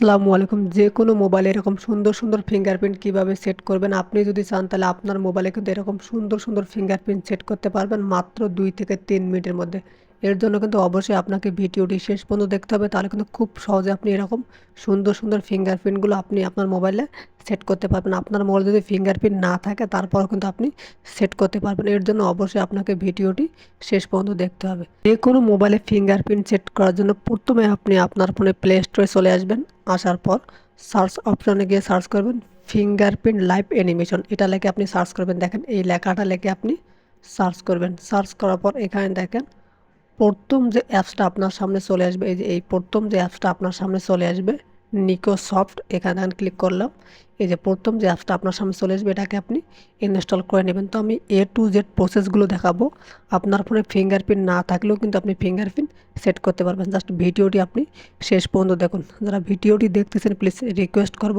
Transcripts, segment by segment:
আসসালামু আলাইকুম। যে কোনো মোবাইলে এরকম সুন্দর সুন্দর ফিঙ্গারপ্রিন্ট কীভাবে সেট করবেন, আপনি যদি চান তাহলে আপনার মোবাইলে কিন্তু এরকম সুন্দর সুন্দর ফিঙ্গারপ্রিন্ট সেট করতে পারবেন মাত্র দুই থেকে তিন মিনিটের মধ্যে। এর জন্য কিন্তু অবশ্যই আপনাকে ভিডিওটি শেষ পর্যন্ত দেখতে হবে। তাহলে কিন্তু খুব সহজে আপনি এরকম সুন্দর সুন্দর ফিঙ্গারপ্রিন্টগুলো আপনি আপনার মোবাইলে সেট করতে পারবেন। আপনার মোবাইলে যদি ফিঙ্গারপ্রিন্ট না থাকে, তারপরও কিন্তু আপনি সেট করতে পারবেন। এর জন্য অবশ্যই আপনাকে ভিডিওটি শেষ পর্যন্ত দেখতে হবে। যে কোনো মোবাইলে ফিঙ্গারপ্রিন্ট সেট করার জন্য প্রথমে আপনি আপনার ফোনে প্লে স্টোরে চলে আসবেন। আসার পর সার্চ অপশনে গিয়ে সার্চ করবেন ফিঙ্গারপ্রিন্ট লাইভ অ্যানিমেশন এটা লেখে আপনি সার্চ করবেন। দেখেন এই লেখাটা লেখে আপনি সার্চ করবেন। সার্চ করার পর এখানে দেখেন প্রথম যে অ্যাপসটা আপনার সামনে চলে আসবে, এই যে এই প্রথম যে অ্যাপসটা আপনার সামনে চলে আসবে নিকো সফট এখানে ক্লিক করলাম। এই যে প্রথম যে অ্যাপসটা আপনার সামনে চলে আসবে, এটাকে আপনি ইনস্টল করে নেবেন। তো আমি এ টু জেড প্রসেসগুলো দেখাবো। আপনার ফোনে ফিঙ্গারপ্রিন্ট না থাকলেও কিন্তু আপনি ফিঙ্গারপ্রিন্ট সেট করতে পারবেন। জাস্ট ভিডিওটি আপনি শেষ পর্যন্ত দেখুন। যারা ভিডিওটি দেখতেছেন প্লিজ রিকোয়েস্ট করব।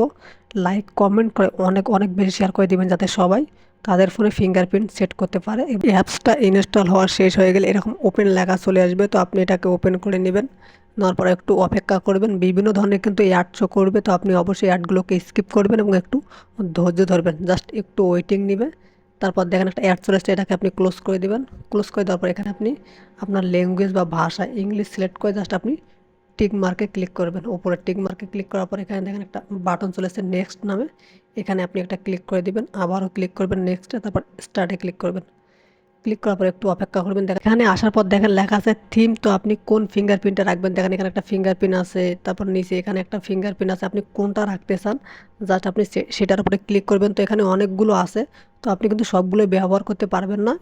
লাইক কমেন্ট করে অনেক অনেক বেশি শেয়ার করে দেবেন যাতে সবাই তাদের ফোনে ফিঙ্গারপ্রিন্ট সেট করতে পারে অ্যাপসটা ইনস্টল হওয়া শেষ হয়ে গেলে এরকম ওপেন লেখা চলে আসবে। তো আপনি এটাকে ওপেন করে নেবেন, নেওয়ার পর একটু অপেক্ষা করবেন। বিভিন্ন ধরনের কিন্তু অ্যাড শো করবে, তো আপনি অবশ্যই অ্যাডগুলোকে স্কিপ করবেন এবং একটু ধৈর্য ধরবেন। জাস্ট একটু ওয়েটিং নেবে, তারপর দেখেন একটা অ্যাড চলে আসছে, এটাকে আপনি ক্লোজ করে দেবেন। ক্লোজ করে দেওয়ার পর এখানে আপনি আপনার ল্যাঙ্গুয়েজ বা ভাষা ইংলিশ সিলেক্ট করে জাস্ট আপনি টিক মার্কে ক্লিক করবেন। ওপরে টিক মার্কে ক্লিক করার পর এখানে দেখেন একটা বাটন চলে এসেছে নেক্সট নামে। এখানে আপনি একটা ক্লিক করে দিবেন, আবারও ক্লিক করবেন নেক্সটে, তারপর স্টার্টে ক্লিক করবেন। ক্লিক করার পর একটু অপেক্ষা করবেন। দেখেন, এখানে আসার পর দেখেন লেখা আছে থিম, তো আপনি কোন ফিঙ্গারপ্রিন্টটা রাখবেন? দেখেন এখানে একটা ফিঙ্গারপ্রিন্ট আছে, তারপর নিচে এখানে একটা ফিঙ্গারপ্রিন্ট আছে। আপনি কোনটা রাখতে চান? জাস্ট আপনি সেটার উপরে ক্লিক করবেন। তো এখানে অনেকগুলো আছে, তো আপনি কিন্তু সবগুলো ব্যবহার করতে পারবেন না।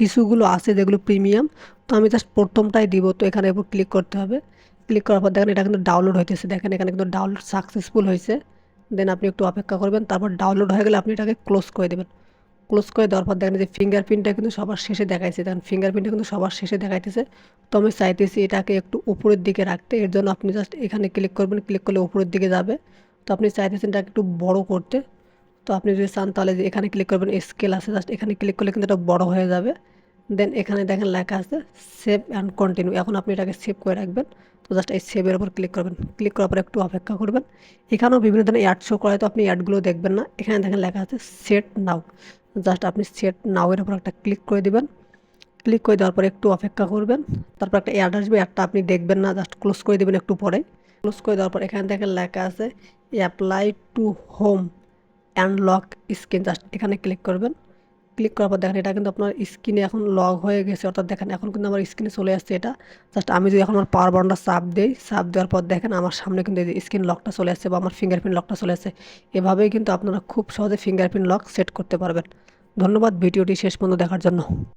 কিছুগুলো আছে যেগুলো প্রিমিয়াম, তো আমি জাস্ট প্রথমটাই দিব, তো এখানে উপর ক্লিক করতে হবে। ক্লিক করার পর দেখেন এটা কিন্তু ডাউনলোড হইতেছে। দেখেন এখানে কিন্তু ডাউনলোড সাকসেসফুল হয়েছে দেন আপনি একটু অপেক্ষা করবেন, তারপর ডাউনলোড হয়ে গেলে আপনি এটাকে ক্লোজ করে দেবেন। ক্লোজ করে দেওয়ার পর দেখেন যে ফিঙ্গারপ্রিন্টটা কিন্তু সবার শেষে দেখাইছে। দেখেন ফিঙ্গারপ্রিন্টটা কিন্তু সবার শেষে দেখাইতেছে। তো আমি চাইতেছি এটাকে একটু উপরের দিকে রাখতে। এর জন্য আপনি জাস্ট এখানে ক্লিক করবেন। ক্লিক করলে উপরের দিকে যাবে। তো আপনি চাইতেছেন এটাকে একটু বড় করতে। তো আপনি যদি চান তাহলে এখানে ক্লিক করবেন স্কেল আছে। জাস্ট এখানে ক্লিক করলে কিন্তু এটা বড় হয়ে যাবে। দেন এখানে দেখেন লেখা আছে সেভ অ্যান্ড কন্টিনিউ এখন আপনি এটাকে সেভ করে রাখবেন। তো জাস্ট এই সেভের উপর ক্লিক করবেন। ক্লিক করার পর একটু অপেক্ষা করবেন। এখানেও বিভিন্ন ধরনের অ্যাড শো করায় তো আপনি অ্যাডগুলো দেখবেন না। এখানে দেখেন লেখা আছে সেট নাও জাস্ট আপনি সেট নাওয়ের উপর একটা ক্লিক করে দেবেন। ক্লিক করে দেওয়ার পর একটু অপেক্ষা করবেন। তারপর একটা অ্যাড আসবে অ্যাডটা আপনি দেখবেন না জাস্ট ক্লোজ করে দেবেন একটু পরে। ক্লোজ করে দেওয়ার পর এখানে দেখেন লেখা আছে apply to home and lock screen just এখানে ক্লিক করবেন। ক্লিক করার পর দেখেন এটা কিন্তু আপনার স্ক্রিনে এখন লগ হয়ে গেছে। অর্থাৎ দেখেন এখন কিন্তু আমার স্ক্রিনে চলে আসছে এটা। জাস্ট আমি যদি এখন আমার পাওয়ার বাটনটা চাপ দিই, চাপ দেওয়ার পর দেখেন আমার সামনে কিন্তু এই স্ক্রিন লকটা চলে আসছে বা আমার ফিঙ্গারপ্রিন্ট লকটা চলে আসছে। এভাবেই কিন্তু আপনারা খুব সহজে ফিঙ্গারপ্রিন্ট লক সেট করতে পারবেন। ধন্যবাদ, ভিডিওটি শেষ পর্যন্ত দেখার জন্য।